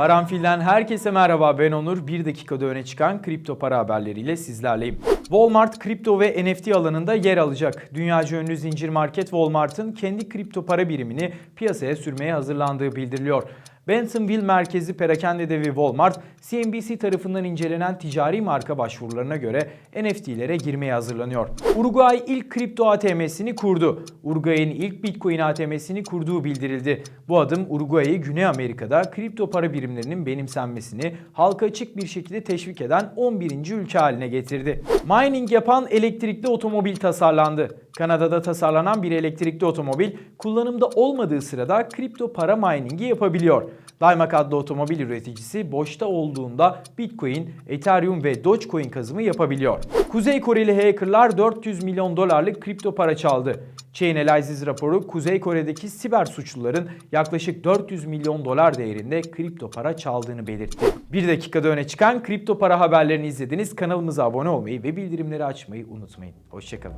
Karanfil'den herkese merhaba ben Onur. Bir dakikada öne çıkan kripto para haberleriyle sizlerleyim. Walmart kripto ve NFT alanında yer alacak. Dünyaca ünlü zincir market Walmart'ın kendi kripto para birimini piyasaya sürmeye hazırlandığı bildiriliyor. Bentonville merkezi perakende devi Walmart, CNBC tarafından incelenen ticari marka başvurularına göre NFT'lere girmeye hazırlanıyor. Uruguay ilk kripto ATM'sini kurdu. Uruguay'ın ilk Bitcoin ATM'sini kurduğu bildirildi. Bu adım Uruguay'ı Güney Amerika'da kripto para birimlerinin benimsenmesini halka açık bir şekilde teşvik eden 11. ülke haline getirdi. Mining yapan elektrikli otomobil tasarlandı. Kanada'da tasarlanan bir elektrikli otomobil kullanımda olmadığı sırada kripto para miningi yapabiliyor. Daimak adlı otomobil üreticisi boşta olduğunda Bitcoin, Ethereum ve Dogecoin kazımı yapabiliyor. Kuzey Koreli hackerlar 400 milyon dolarlık kripto para çaldı. Chainalysis raporu Kuzey Kore'deki siber suçluların yaklaşık 400 milyon dolar değerinde kripto para çaldığını belirtti. Bir dakikada öne çıkan kripto para haberlerini izlediniz. Kanalımıza abone olmayı ve bildirimleri açmayı unutmayın. Hoşçakalın.